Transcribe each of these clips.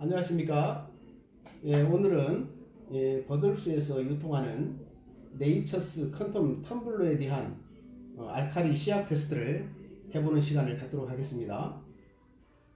안녕하십니까. 예, 오늘은 예, 버들수에서 유통하는 네이처스 컨텀 텀블러에 대한 어, 알카리 시약 테스트를 해보는 시간을 갖도록 하겠습니다.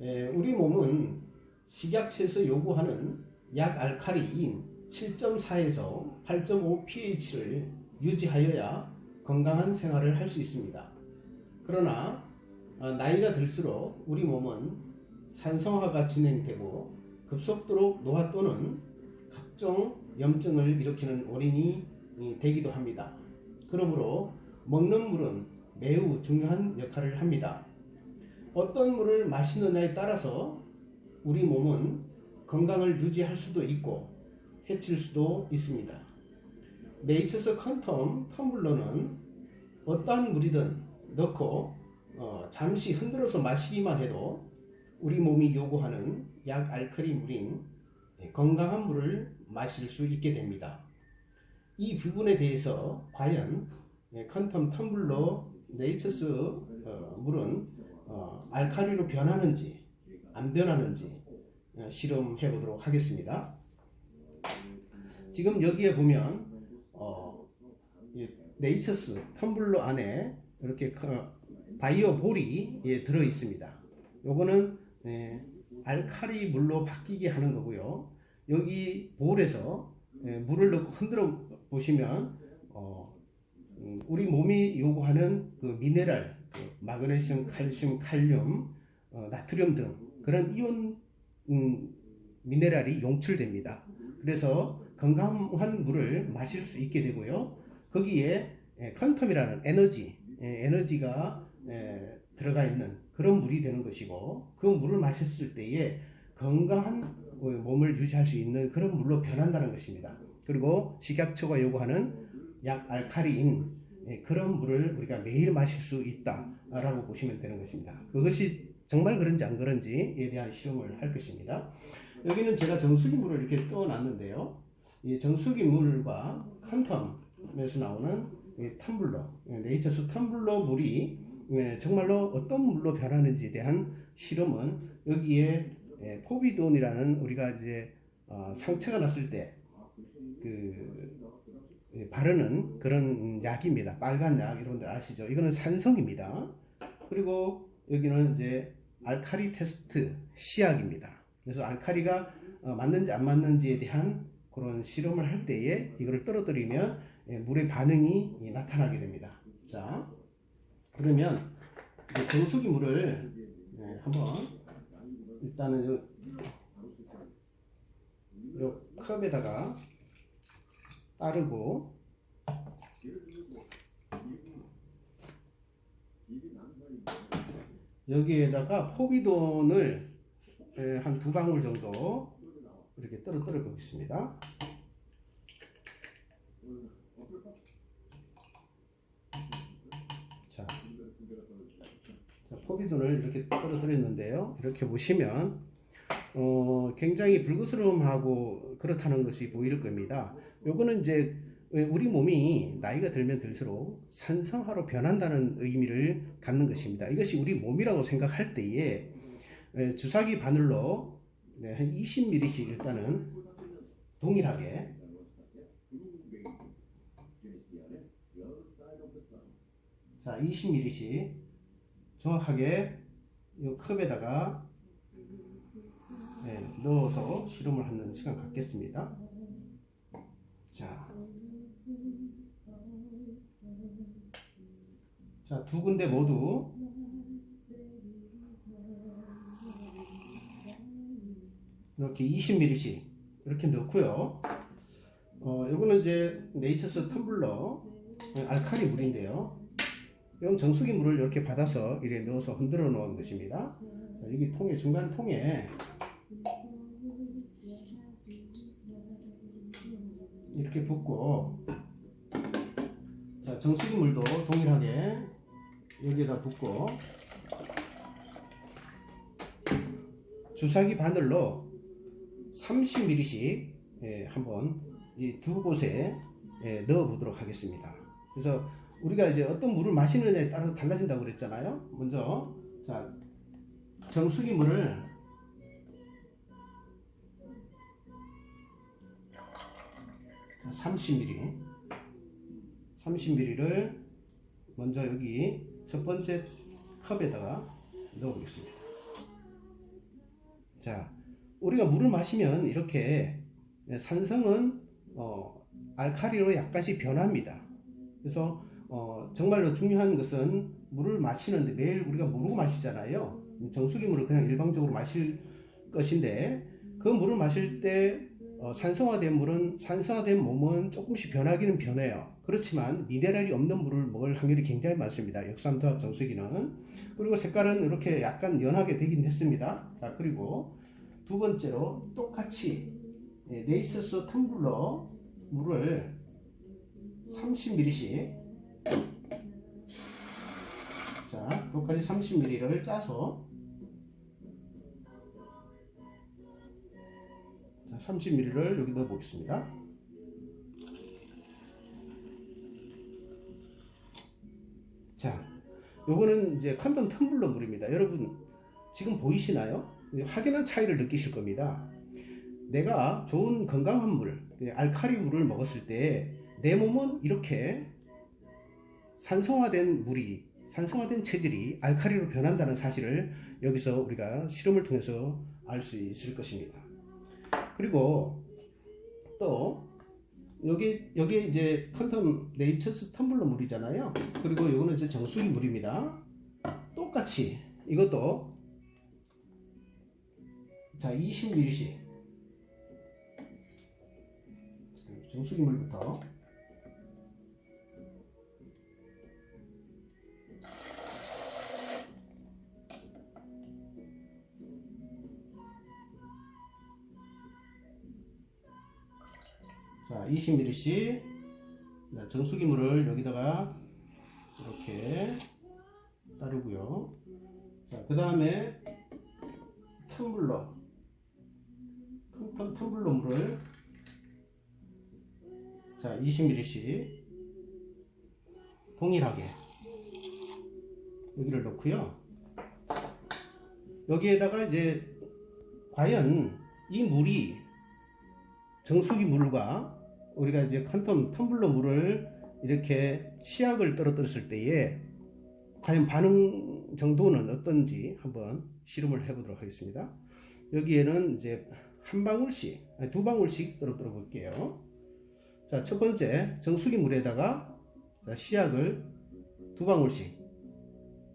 예, 우리 몸은 식약처에서 요구하는 약 알카리인 7.4에서 8.5 pH를 유지하여야 건강한 생활을 할 수 있습니다. 그러나 어, 나이가 들수록 우리 몸은 산성화가 진행되고 급속도로 노화 또는 각종 염증을 일으키는 원인이 이, 되기도 합니다. 그러므로 먹는 물은 매우 중요한 역할을 합니다. 어떤 물을 마시느냐에 따라서 우리 몸은 건강을 유지할 수도 있고 해칠 수도 있습니다. 네이처스 컨텀 텀블러는 어떠한 물이든 넣고 어, 잠시 흔들어서 마시기만 해도 우리 몸이 요구하는 약 알칼리 물인 건강한 물을 마실 수 있게 됩니다. 이 부분에 대해서 과연 컨텀 텀블러 네이처스 어, 물은 어, 알칼리로 변하는지 안 변하는지 어, 실험해 보도록 하겠습니다. 지금 여기에 보면 어, 이 네이처스 텀블러 안에 이렇게 그 바이오 볼이 예, 들어 있습니다. 요거는 예, 알칼리 물로 바뀌게 하는 거고요. 여기 볼에서 예, 물을 넣고 흔들어 보시면 어, 음, 우리 몸이 요구하는 그 미네랄, 그 마그네슘, 칼슘, 칼륨, 어, 나트륨 등 그런 이온 음, 미네랄이 용출됩니다. 그래서 건강한 물을 마실 수 있게 되고요. 거기에 예, 컨텀이라는 에너지, 예, 에너지가 예, 들어가 있는 그런 물이 되는 것이고 그 물을 마셨을 때에 건강한 어, 몸을 유지할 수 있는 그런 물로 변한다는 것입니다. 그리고 식약처가 요구하는 약 알칼리인 예, 그런 물을 우리가 매일 마실 수 있다라고 보시면 되는 것입니다. 그것이 정말 그런지 안 그런지에 대한 실험을 할 것입니다. 여기는 제가 정수기 물을 이렇게 떠놨는데요. 이 정수기 물과 컨텀에서 나오는 이 텀블러, 예, 네이처스 텀블러 물이 예, 정말로 어떤 물로 변하는지에 대한 실험은 여기에 예, 포비돈이라는 우리가 이제 어, 상처가 났을 때그 예, 바르는 그런 약입니다. 빨간 약 여러분들 아시죠? 이거는 산성입니다. 그리고 여기는 이제 알카리 테스트 시약입니다. 그래서 알카리가 어, 맞는지 안 맞는지에 대한 그런 실험을 할 때에 이거를 떨어뜨리면 예, 물의 반응이 예, 나타나게 됩니다. 자, 그러면 이제 정수기 물을 예, 한번 일단은 요, 요 컵에다가 따르고 여기에다가 포비돈을 한 두 방울 정도 이렇게 떨어뜨려 보겠습니다. 포비돈을 이렇게 떨어뜨렸는데요. 이렇게 보시면 어, 굉장히 불그스름하고 그렇다는 것이 보일 겁니다. 요거는 이제 우리 몸이 나이가 들면 들수록 산성화로 변한다는 의미를 갖는 것입니다. 이것이 우리 몸이라고 생각할 때에 주사기 바늘로 네, 한 20ml씩 일단은 동일하게 자 20ml씩 정확하게 이 컵에다가 네, 넣어서 실험을 하는 시간 갖겠습니다. 자, 자, 두 군데 모두 이렇게 20ml씩 이렇게 넣고요. 어, 요거는 이제 네이처스 텀블러 알칼리 물인데요. 이건 정수기 물을 이렇게 받아서 이렇게 넣어서 흔들어 놓은 것입니다. 자, 여기 통에 중간 통에 이렇게 붓고 자 정수기 물도 동일하게 여기에다 붓고 주사기 바늘로 30ml씩 예, 한번 이 두 곳에 예, 넣어 보도록 하겠습니다. 그래서 우리가 이제 어떤 물을 마시느냐에 따라서 달라진다고 그랬잖아요. 먼저 자 정수기 물을 30ml 30ml를 먼저 여기 첫 번째 컵에다가 넣어보겠습니다. 자, 우리가 물을 마시면 이렇게 산성은 어, 알카리로 약간씩 변합니다. 그래서 어, 정말로 중요한 것은 물을 마시는데 매일 우리가 모르고 마시잖아요. 정수기 물을 그냥 일방적으로 마실 것인데 그 물을 마실 때 어, 산성화된 물은 산성화된 몸은 조금씩 변하기는 변해요. 그렇지만 미네랄이 없는 물을 먹을 확률이 굉장히 많습니다. 역삼투압 정수기는 그리고 색깔은 이렇게 약간 연하게 되긴 했습니다. 자 그리고 두 번째로 똑같이 예, 네이서스 텀블러 물을 30ml씩 자 똑같이 30ml를 짜서 자, 30ml를 여기 넣어 보겠습니다. 자, 요거는 이제 컨돔 텀블러 물입니다. 여러분 지금 보이시나요? 확연한 차이를 느끼실 겁니다. 내가 좋은 건강한 물, 알카리 물을 먹었을 때 내 몸은 이렇게 산성화된 물이 산성화된 체질이 알카리로 변한다는 사실을 여기서 우리가 실험을 통해서 알 수 있을 것입니다. 그리고 또 여기 여기 이제 컨텀 네이처스 텀블러 물이잖아요. 그리고 이거는 이제 정수기 물입니다. 똑같이 이것도 자 20ml씩 정수기 물부터 20ml씩 정수기 물을 여기다가 이렇게 따르고요. 자, 그 다음에 텀블러, 큰 텀- 텀블러 물을 자, 20ml씩 동일하게 여기를 넣고요. 여기에다가 이제 과연 이 물이 정수기 물과 우리가 이제 컨텀 텀블러 물을 이렇게 치약을 떨어뜨렸을 때에 과연 반응 정도는 어떤지 한번 실험을 해보도록 하겠습니다. 여기에는 이제 한 방울씩, 아니 두 방울씩 떨어뜨려 볼게요. 자, 첫 번째 정수기 물에다가 자, 시약을 두 방울씩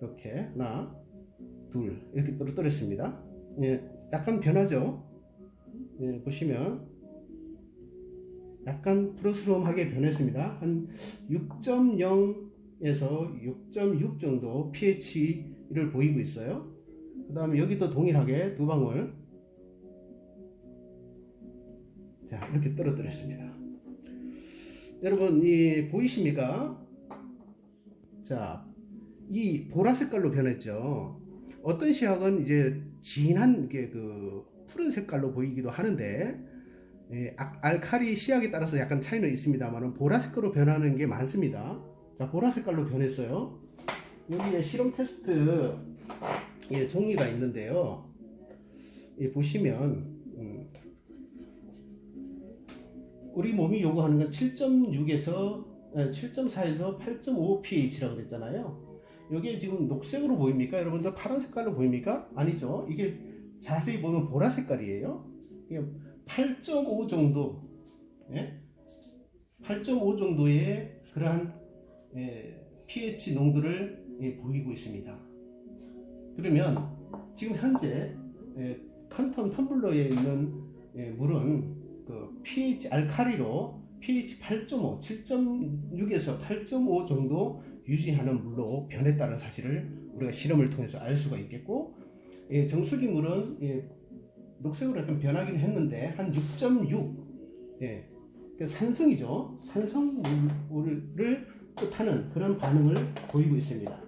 이렇게 하나, 둘 이렇게 떨어뜨렸습니다. 예, 약간 변하죠. 예, 보시면 약간 푸르스름하게 변했습니다. 한 6.0에서 6.6 정도 pH를 보이고 있어요. 그 다음에 여기도 동일하게 두 방울 자 이렇게 떨어뜨렸습니다. 여러분 이 보이십니까? 자, 이 보라 색깔로 변했죠. 어떤 시약은 이제 진한 게 그 푸른 색깔로 보이기도 하는데 예, 아- 알카리 시약에 따라서 약간 차이는 있습니다만 보라색으로 변하는 게 많습니다. 자, 보라색깔로 변했어요. 여기에 실험 테스트 예, 종이가 있는데요. 예, 보시면 음, 우리 몸이 요구하는 건 7.6에서 7.4에서 8.5 pH라고 그랬잖아요. 여기에 지금 녹색으로 보입니까? 여러분들 파란 색깔로 보입니까? 아니죠. 이게 자세히 보면 보라 색깔이에요. 이게 8.5 정도, 예? 8.5 정도의 그러한 예, pH 농도를 예, 보이고 있습니다. 그러면 지금 현재 예, 컨텀 텀블러에 있는 예, 물은 그 pH 알카리로 pH 8.5, 7.6에서 8.5 정도 유지하는 물로 변했다는 사실을 우리가 실험을 통해서 알 수가 있겠고 예, 정수기 물은 예, 녹색으로 약간 변하긴 했는데 한 6.6, 예, 그 산성이죠. 산성물을 뜻하는 그런 반응을 보이고 있습니다.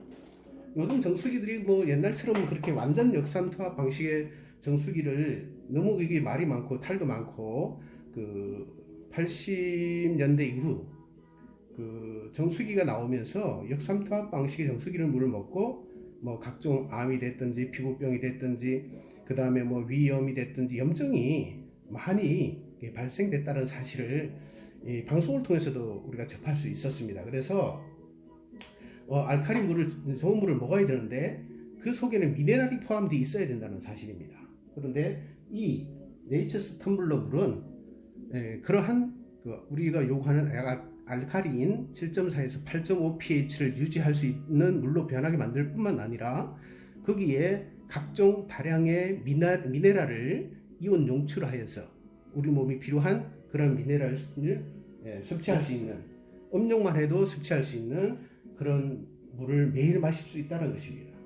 요즘 정수기들이 뭐 옛날처럼 그렇게 완전 역산 투합 방식의 정수기를 너무 이게 말이 많고 탈도 많고 그 80년대 이후 그 정수기가 나오면서 역삼 투합 방식의 정수기를 물을 먹고 뭐 각종 암이 됐든지 피부병이 됐든지 그 다음에 뭐 위염이 됐든지 염증이 많이 발생됐다는 사실을 이 방송을 통해서도 우리가 접할 수 있었습니다. 그래서 어, 알칼리 물을 좋은 물을 먹어야 되는데 그 속에는 미네랄이 포함되어 있어야 된다는 사실입니다. 그런데 이 네이처스 텀블러 물은 에, 그러한 그 우리가 요구하는 알- 알칼리인 7.4에서 8.5 pH를 유지할 수 있는 물로 변하게 만들 뿐만 아니라 거기에 각종 다량의 미나, 미네랄을 이온 용출하여서 우리 몸이 필요한 그런 미네랄을 예, 섭취할 수 있는 음용만 해도 섭취할 수 있는 그런 물을 매일 마실 수 있다는 것입니다.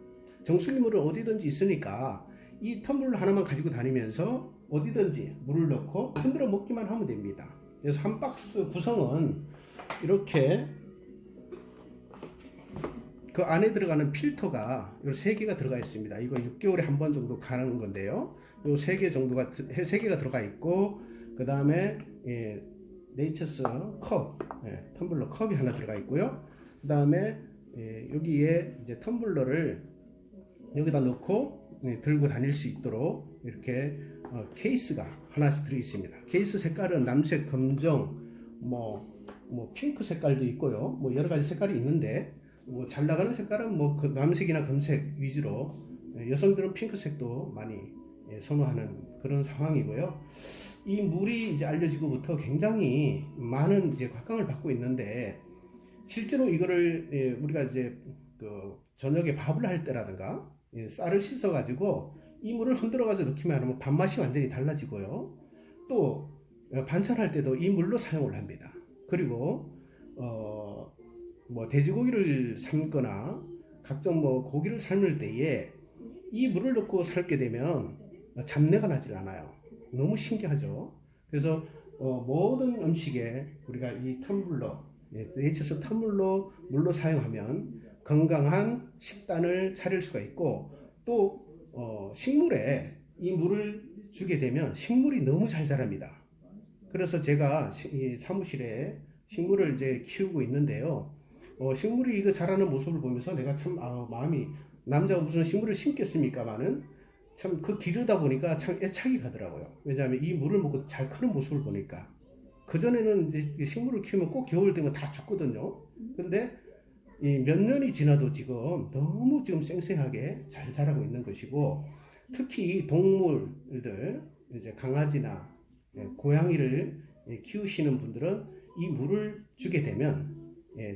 정수기 물은 어디든지 있으니까 이 텀블러 하나만 가지고 다니면서 어디든지 물을 넣고 흔들어 먹기만 하면 됩니다. 그래서 한 박스 구성은 이렇게 그 안에 들어가는 필터가 요 세 개가 들어가 있습니다. 이거 6개월에 한 번 정도 가는 건데요. 요 세 개 정도가 세 개가 들어가 있고 그 다음에 예, 네이처스 컵 예, 텀블러 컵이 하나 들어가 있고요. 그 다음에 예, 여기에 이제 텀블러를 여기다 넣고 예, 들고 다닐 수 있도록 이렇게 어, 케이스가 하나씩 들어 있습니다. 케이스 색깔은 남색, 검정, 뭐, 뭐 핑크 색깔도 있고요. 뭐 여러 가지 색깔이 있는데 뭐 잘 나가는 색깔은 뭐 그 남색이나 검색 위주로 예, 여성들은 핑크색도 많이 예, 선호하는 그런 상황이고요. 이 물이 이제 알려지고부터 굉장히 많은 이제 각광을 받고 있는데 실제로 이거를 예, 우리가 이제 그 저녁에 밥을 할 때라든가 예, 쌀을 씻어 가지고 이 물을 흔들어 가지고 넣기만 하면 밥맛이 완전히 달라지고요. 또 어, 반찬할 때도 이 물로 사용을 합니다. 그리고 어, 뭐 돼지고기를 삶거나 각종 뭐 고기를 삶을 때에 이 물을 넣고 삶게 되면 잡내가 나질 않아요. 너무 신기하죠. 그래서 어, 모든 음식에 우리가 이 텀블러, 예, 네이처스 텀블러 물로 사용하면 건강한 식단을 차릴 수가 있고 또 어, 식물에 이 물을 주게 되면 식물이 너무 잘 자랍니다. 그래서 제가 시- 이 사무실에 식물을 이제 키우고 있는데요. 어, 식물이 이거 자라는 모습을 보면서 내가 참 아, 마음이 남자가 무슨 식물을 심겠습니까마는 참 그 기르다 보니까 참 애착이 가더라고요. 왜냐하면 이 물을 먹고 잘 크는 모습을 보니까 그 전에는 이제 식물을 키우면 꼭 겨울 되면 다 죽거든요. 근데 이 몇 년이 지나도 지금 너무 지금 쌩쌩하게 잘 자라고 있는 것이고 특히 동물들 이제 강아지나 예, 고양이를 예, 키우시는 분들은 이 물을 주게 되면 예,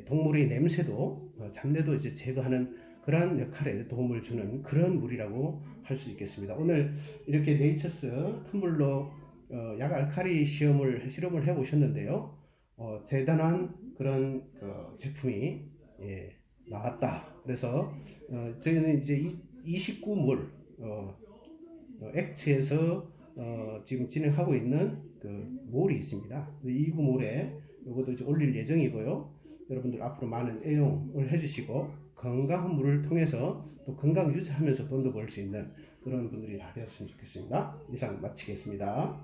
동물의 냄새도 어, 잡내도 이제 제거하는 그러한 역할에 도움을 주는 그런 물이라고 할 수 있겠습니다. 오늘 이렇게 네이처스 텀블러 어, 약 알칼리 시험을 실험을 해 보셨는데요. 어, 대단한 그런 어, 제품이 예, 나왔다. 그래서 어, 저희는 이제 29물 어, 어, 액체에서 어, 지금 진행하고 있는 그 몰이 있습니다. 이 구몰에 이것도 이제 올릴 예정이고요. 여러분들 앞으로 많은 애용을 해주시고 건강한 물을 통해서 또 건강 유지하면서 돈도 벌 수 있는 그런 분들이 다 되었으면 좋겠습니다. 이상 마치겠습니다.